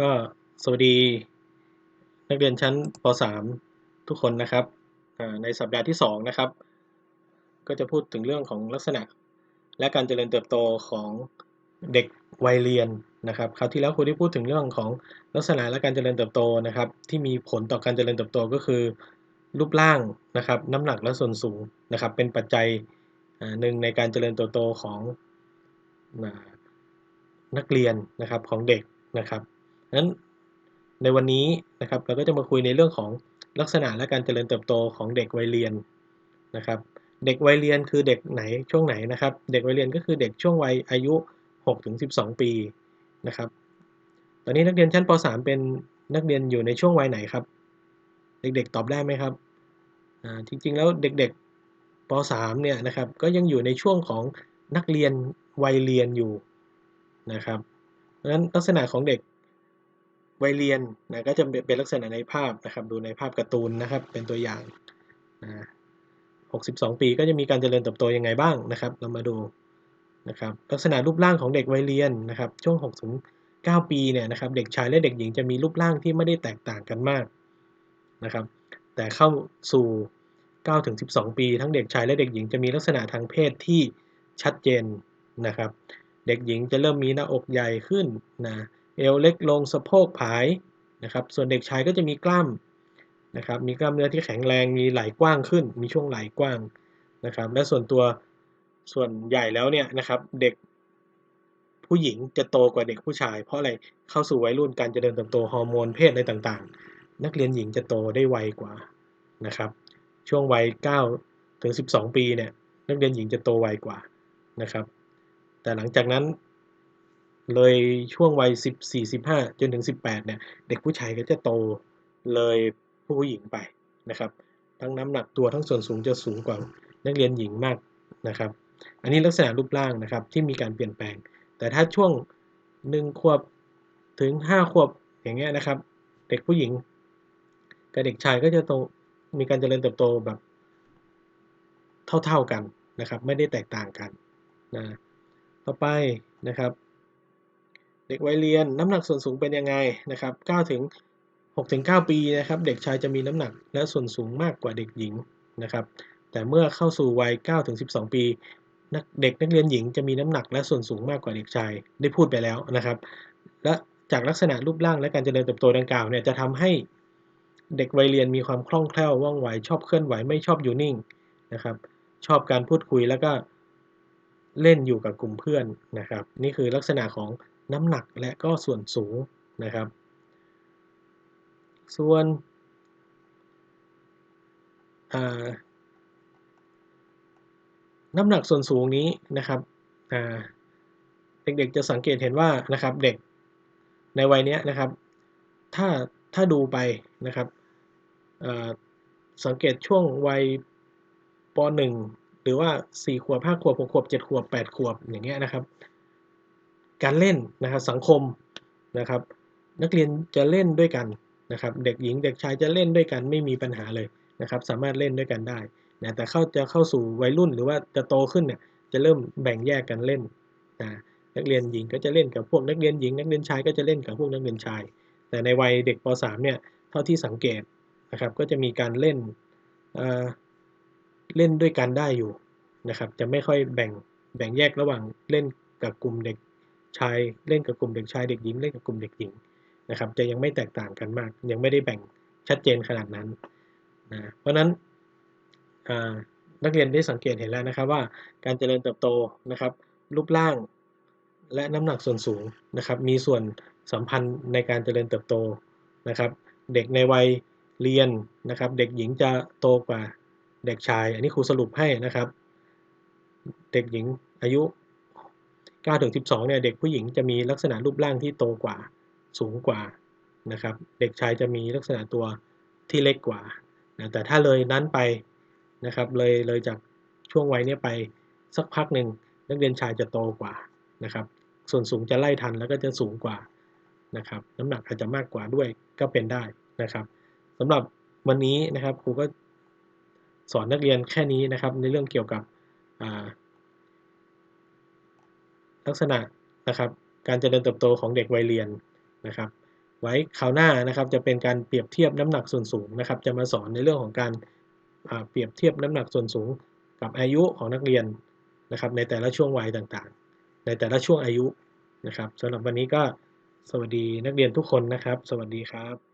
ก็สวัสดี นักเรียนชั้นป .3 ทุกคนนะครับ ในสัปดาห์ที่ 2 นะครับ ก็จะพูดถึงเรื่องของลักษณะ และการเจริญเติบโตของเด็กวัยเรียนนะครับ คราวที่แล้วครูได้พูดถึงเรื่องของลักษณะและการเจริญเติบโตนะครับ ที่มีผลต่อการเจริญเติบโตก็คือ รูปร่างนะครับ น้ำหนักและส่วนสูงนะครับ เป็นปัจจัยหนึ่งในการเจริญเติบโตของนักเรียนนะครับของเด็กนะครับ นั้นในวันนี้นะครับเราก็จะมาคุยในเรื่องของลักษณะและการเจริญเติบโตของเด็กวัยเรียนนะครับ เด็กวัยเรียนคือเด็กไหนช่วงไหนนะครับ เด็กวัยเรียนก็คือเด็กช่วงวัยอายุ 6-12 ปีนะครับ ตอนนี้นักเรียนชั้นป .3 เป็นนักเรียนอยู่ในช่วงวัยไหนครับ เด็กๆตอบได้ไหมครับจริงๆแล้วเด็กๆป .3 เนี่ยนะครับก็ยังอยู่ในช่วงของนักเรียนวัยเรียนอยู่นะครับเพราะฉะนั้นลักษณะของเด็ก วัยเรียนนะก็จะเป็นลักษณะในภาพนะครับ ดูในภาพการ์ตูนนะครับ เป็นตัวอย่างนะ62 ปีก็จะมีการเจริญเติบโตยังไงบ้างนะครับ เรามาดูนะครับ ลักษณะรูปร่างของเด็กวัยเรียนนะครับ ช่วง6ถึง9ปีเนี่ยนะครับ เด็กชายและเด็กหญิงจะมีรูปร่างที่ไม่ได้แตกต่างกันมากนะครับ แต่เข้าสู่9ถึง12 ปี ทั้งเด็กชายและเด็กหญิงจะมีลักษณะทางเพศที่ชัดเจนนะครับ เด็กหญิงจะเริ่มมีหน้าอกใหญ่ขึ้นนะ เอวเล็กลงสะโพกผายนะครับ ส่วนเด็กชายก็จะมีกล้ามนะครับ มีกล้ามเนื้อที่แข็งแรงมีไหล่กว้างขึ้น มีช่วงไหล่กว้างนะครับ และส่วนตัวส่วนใหญ่แล้วเนี่ยนะครับ เด็กผู้หญิงจะโตกว่าเด็กผู้ชาย เพราะอะไรเข้าสู่วัยรุ่นการเจริญเติบโตฮอร์โมนเพศอะไรต่างๆ นักเรียนหญิงจะโตได้ไวกว่านะครับ ช่วงวัย9ถึง12 ปีเนี่ยนักเรียนหญิงจะโตไวกว่านะครับ แต่หลังจากนั้น เลยช่วงวัย14 15จนถึง18เนี่ย เด็กผู้ชายก็จะโตเลยผู้หญิงไปนะครับ ทั้งน้ำหนักตัวทั้งส่วนสูงจะสูงกว่านักเรียนหญิงมากนะครับ อันนี้ลักษณะรูปร่างนะครับที่มีการเปลี่ยนแปลง แต่ถ้าช่วง1ขวบถึง5ขวบอย่างเงี้ยนะครับ เด็กผู้หญิงกับเด็กชายก็จะโตมีการเจริญเติบโตแบบเท่าๆกันนะครับ ไม่ได้แตกต่างกันนะต่อไปนะครับ เด็กวัยเรียนน้ำหนักส่วนสูงเป็นยังไงนะครับ9ถึง6ถึง9ปีนะครับ เด็กชายจะมีน้ำหนักและส่วนสูงมากกว่าเด็กหญิงนะครับ แต่เมื่อเข้าสู่วัย9ถึง12 ปีเด็กนักเรียนหญิงจะมีน้ำหนักและส่วนสูงมากกว่าเด็กชายได้พูดไปแล้วนะครับ และจากลักษณะรูปร่างและการเจริญเติบโตดังกล่าวเนี่ยจะทำให้เด็กวัยเรียนมีความคล่องแคล่วว่องไวชอบเคลื่อนไหวไม่ชอบอยู่นิ่งนะครับ ชอบการพูดคุยแล้วก็เล่นอยู่กับกลุ่มเพื่อนนะครับ นี่คือลักษณะของ น้ำหนักและก็ส่วนสูงนะครับ ส่วนน้ำหนักส่วนสูงนี้นะครับเด็กๆจะสังเกตเห็นว่านะครับเด็กในวัยนี้นะครับ ถ้าถ้าดูไปนะครับสังเกตช่วงวัยป .1 หรือว่า 4 ขวบ 5 ขวบ 6 ขวบ 7 ขวบ 8 ขวบอย่างเงี้ยนะครับ การเล่นนะครับสังคมนะครับ นักเรียนจะเล่นด้วยกันนะครับ เด็กหญิงเด็กชายจะเล่นด้วยกันไม่มีปัญหาเลยนะครับ สามารถเล่นด้วยกันได้นะแต่เข้าจะเข้าสู่วัยรุ่นหรือว่าจะโตขึ้นเนี่ยจะเริ่มแบ่งแยกกันเล่นนะนักเรียนหญิงก็จะเล่นกับพวกนักเรียนหญิง นักเรียนชายก็จะเล่นกับพวกนักเรียนชาย แต่ในวัยเด็กป .3 เนี่ยเท่าที่สังเกตนะครับ ก็จะมีการเล่นเล่นด้วยกันได้อยู่นะครับ จะไม่ค่อยแบ่งแบ่งแยกระหว่างเล่นกับกลุ่มเด็ก ชายเล่นกับกลุ่มเด็กชายเด็กหญิงเล่นกับกลุ่มเด็กหญิงนะครับ จะยังไม่แตกต่างกันมาก ยังไม่ได้แบ่งชัดเจนขนาดนั้นนะเพราะนั้นนักเรียนได้สังเกตเห็นแล้วนะครับว่าการเจริญเติบโตนะครับ รูปร่างและน้ำหนักส่วนสูงนะครับ มีส่วนสัมพันธ์ในการเจริญเติบโตนะครับ เด็กในวัยเรียนนะครับ เด็กหญิงจะโตกว่าเด็กชาย อันนี้ครูสรุปให้นะครับ เด็กหญิงอายุ 9ถึง12เนี่ยเด็กผู้หญิงจะมีลักษณะรูปร่างที่โตกว่าสูงกว่านะครับ เด็กชายจะมีลักษณะตัวที่เล็กกว่านะแต่ถ้าเลยนั้นไปนะครับเลยเลยจากช่วงวัยนี้ไปสักพักหนึ่งนักเรียนชายจะโตกว่านะครับ ส่วนสูงจะไล่ทันแล้วก็จะสูงกว่านะครับ น้ำหนักอาจจะมากกว่าด้วยก็เป็นได้นะครับสำหรับวันนี้นะครับครูก็สอนนักเรียนแค่นี้นะครับในเรื่องเกี่ยวกับ ลักษณะนะครับ การเจริญเติบโตของเด็กวัยเรียนนะครับ ไว้คราวหน้านะครับจะเป็นการเปรียบเทียบน้ำหนักส่วนสูงนะครับ จะมาสอนในเรื่องของการเปรียบเทียบน้ำหนักส่วนสูง กับอายุของนักเรียนนะครับ ในแต่ละช่วงวัยต่างๆ ในแต่ละช่วงอายุนะครับสำหรับวันนี้ก็สวัสดีนักเรียนทุกคนนะครับ สวัสดีครับ